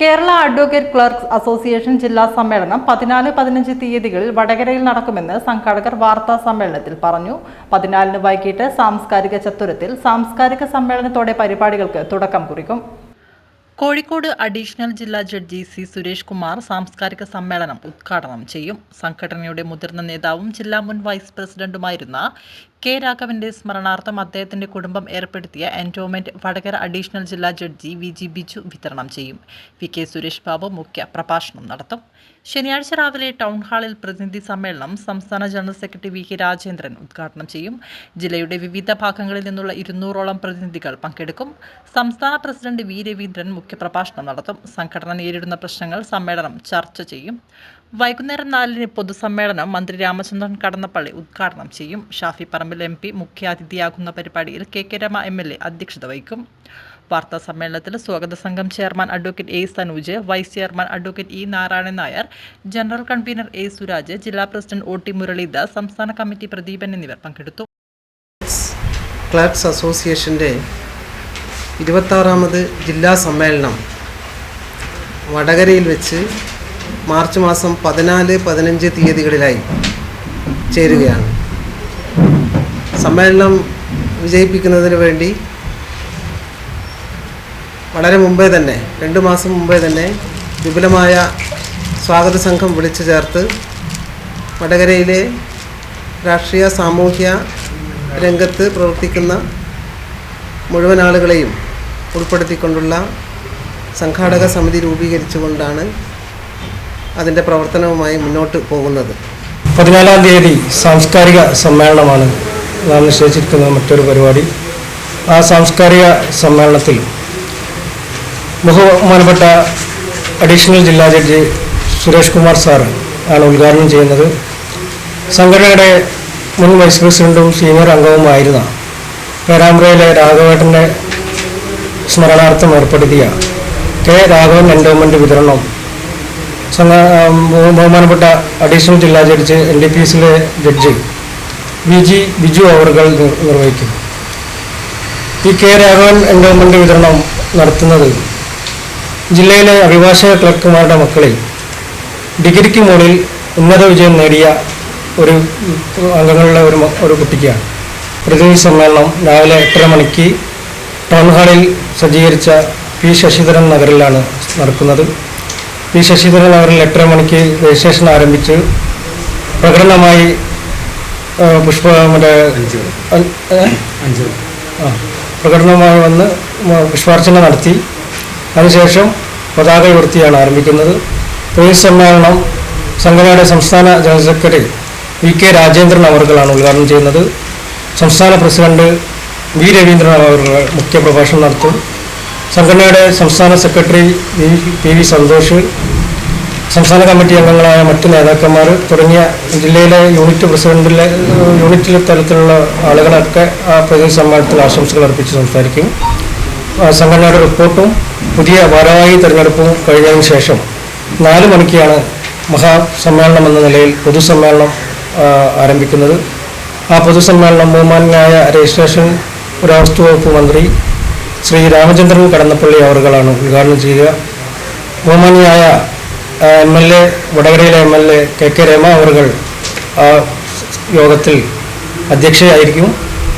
Kerala advocate ക്ലർക്ക്സ് association ജില്ലാ സമ്മേളനം പതിനാല് പതിനഞ്ച് തീയതികളിൽ വടകരയിൽ നടക്കുമെന്ന് സംഘാടകർ വാർത്താ സമ്മേളനത്തിൽ പറഞ്ഞു. പതിനാലിന് വൈകിട്ട് സാംസ്കാരിക ചത്തുരത്തിൽ സാംസ്കാരിക സമ്മേളനത്തോടെ പരിപാടികൾക്ക് തുടക്കം കുറിക്കും. കോഴിക്കോട് അഡീഷണൽ ജില്ലാ ജഡ്ജി സി സുരേഷ് കുമാർ സാംസ്കാരിക സമ്മേളനം ഉദ്ഘാടനം ചെയ്യും. സംഘടനയുടെ മുതിർന്ന നേതാവും ജില്ലാ മുൻ വൈസ് പ്രസിഡന്റുമായിരുന്ന കെ രാഘവന്റെ സ്മരണാർത്ഥം അദ്ദേഹത്തിന്റെ കുടുംബം ഏർപ്പെടുത്തിയ എൻഡോമെന്റ് വടകര അഡീഷണൽ ജില്ലാ ജഡ്ജി വി ജി ബിജു വിതരണം ചെയ്യും. വി കെ സുരേഷ് ബാബു മുഖ്യ പ്രഭാഷണം നടത്തും. ശനിയാഴ്ച രാവിലെ ടൗൺ ഹാളിൽ പ്രതിനിധി സമ്മേളനം സംസ്ഥാന general secretary V K Rajendran ഉദ്ഘാടനം ചെയ്യും. ജില്ലയുടെ വിവിധ ഭാഗങ്ങളിൽ നിന്നുള്ള ഇരുന്നൂറോളം പ്രതിനിധികൾ പങ്കെടുക്കും. സംസ്ഥാന പ്രസിഡന്റ് വി രവീന്ദ്രൻ മുഖ്യപ്രഭാഷണം നടത്തും. സംഘടന നേരിടുന്ന പ്രശ്നങ്ങൾ സമ്മേളനം ചർച്ച ചെയ്യും. വൈകുന്നേരം നാലിന് പൊതുസമ്മേളനം മന്ത്രി രാമചന്ദ്രൻ കടന്നപ്പള്ളി ഉദ്ഘാടനം ചെയ്യും. ഷാഫി പറമ്പിൽ എം പി മുഖ്യാതിഥിയാകുന്ന പരിപാടിയിൽ K K Rema M L A അധ്യക്ഷത വഹിക്കും. വാർത്താ സമ്മേളനത്തിൽ സ്വാഗത സംഘം chairman advocate A Sanooj vice chairman advocate E Narayanan Nair general convener A Suraj ജില്ലാ പ്രസിഡന്റ് ഒ ടി മുരളീദാസ് സംസ്ഥാന കമ്മിറ്റി പ്രദീപൻ എന്നിവർ പങ്കെടുത്തു. ക്ലർക്സ് അസോസിയേഷന്റെ ഇരുപത്താറാമത് ജില്ലാ സമ്മേളനം വടകരയിൽ വെച്ച് മാർച്ച് മാസം പതിനാല് പതിനഞ്ച് തീയതികളിലായി ചേരുകയാണ്. സമ്മേളനം വിജയിപ്പിക്കുന്നതിന് വേണ്ടി വളരെ മുമ്പേ തന്നെ രണ്ട് മാസം മുമ്പേ തന്നെ വിപുലമായ സ്വാഗത സംഘം വിളിച്ചു ചേർത്ത് വടകരയിലെ രാഷ്ട്രീയ സാമൂഹ്യ രംഗത്ത് പ്രവർത്തിക്കുന്ന മുഴുവൻ ആളുകളെയും ഉൾപ്പെടുത്തിക്കൊണ്ടുള്ള സംഘാടക സമിതി രൂപീകരിച്ചുകൊണ്ടാണ് അതിന്റെ പ്രവർത്തനവുമായി മുന്നോട്ട് പോകുന്നത്. പതിനാലാം തീയതി സാംസ്കാരിക സമ്മേളനമാണ് നാം നിശ്ചയിച്ചിരിക്കുന്ന മറ്റൊരു പരിപാടി. ആ സാംസ്കാരിക സമ്മേളനത്തിൽ ബഹുമാനപ്പെട്ട അഡീഷണൽ ജില്ലാ ജഡ്ജി സുരേഷ് കുമാർ സാർ ആണ് ഉദ്ഘാടനം ചെയ്യുന്നത്. സംഘടനയുടെ മുൻ വൈസ് പ്രസിഡന്റും സീനിയർ അംഗവുമായിരുന്ന പേരാമ്പ്രയിലെ രാഘവേട്ടന്റെ സ്മരണാർത്ഥം ഏർപ്പെടുത്തിയ കെ രാഘവൻ എൻഡോമെന്റ് വിതരണം ബഹുമാനപ്പെട്ട അഡീഷണൽ ജില്ലാ ജഡ്ജ് എൻ ഡി പി എസിലെ ജഡ്ജി വി ജി ബിജു അവർകൾ നിർ- നിർവഹിക്കും ഈ കെ രാഘവൻ എൻഡോമെന്റ് വിതരണം നടത്തുന്നത് ജില്ലയിലെ അഭിഭാഷക ക്ലർക്കുമാരുടെ മക്കളിൽ ഡിഗ്രിക്ക് മുകളിൽ ഉന്നത വിജയം നേടിയ ഒരു അംഗങ്ങളുടെ ഒരു ഒരു കുട്ടിക്കാണ്. പ്രതിനിധി സമ്മേളനം രാവിലെ എട്ടര മണിക്ക് ടൗൺ ഹാളിൽ സജ്ജീകരിച്ച പി ശശിധരൻ നഗറിലാണ് നടക്കുന്നത്. പി ശശിധരൻ നഗറിൽ എട്ടര മണിക്ക് രജിസ്ട്രേഷൻ ആരംഭിച്ച്. പ്രകടനമായി പുഷ്പ മറ്റേ പ്രകടനമായി വന്ന് പുഷ്പാർച്ചന നടത്തി. അതിനുശേഷം പതാക ഉയർത്തിയാണ് ആരംഭിക്കുന്നത്. തൊഴിൽ സമ്മേളനം സംഘടനയുടെ സംസ്ഥാന general secretary V K Rajendran അവർകളാണ് ഉദ്ഘാടനം ചെയ്യുന്നത്. സംസ്ഥാന പ്രസിഡന്റ് വി രവീന്ദ്രൻ അവർ മുഖ്യപ്രഭാഷണം നടത്തും. സംഘടനയുടെ സംസ്ഥാന സെക്രട്ടറി പി വി സന്തോഷ് സംസ്ഥാന കമ്മിറ്റി അംഗങ്ങളായ മറ്റ് നേതാക്കന്മാർ തുടങ്ങിയ ജില്ലയിലെ യൂണിറ്റ് പ്രസിഡന്റിലെ യൂണിറ്റ് തലത്തിലുള്ള ആളുകളൊക്കെ ആ പ്രതിനിധി സമ്മേളനത്തിൽ ആശംസകൾ അർപ്പിച്ച് സംസാരിക്കും. സംഘടനയുടെ റിപ്പോർട്ടും പുതിയ ഭാരവാഹി തെരഞ്ഞെടുപ്പും കഴിഞ്ഞതിന് ശേഷം നാല് മണിക്കാണ് മഹാസമ്മേളനം എന്ന നിലയിൽ പൊതുസമ്മേളനം ആരംഭിക്കുന്നത്. ആ പൊതുസമ്മേളനം ബഹുമാനായ രജിസ്ട്രേഷൻ പുരാവസ്തു വകുപ്പ് മന്ത്രി ശ്രീ രാമചന്ദ്രൻ കടന്നപ്പള്ളി അവർകളാണ് ഉദ്ഘാടനം ചെയ്യുക. ബഹുമാനിയായ എം എൽ എ വടകരയിലെ M L A K K Rama അവറുകൾ യോഗത്തിൽ അധ്യക്ഷയായിരിക്കും.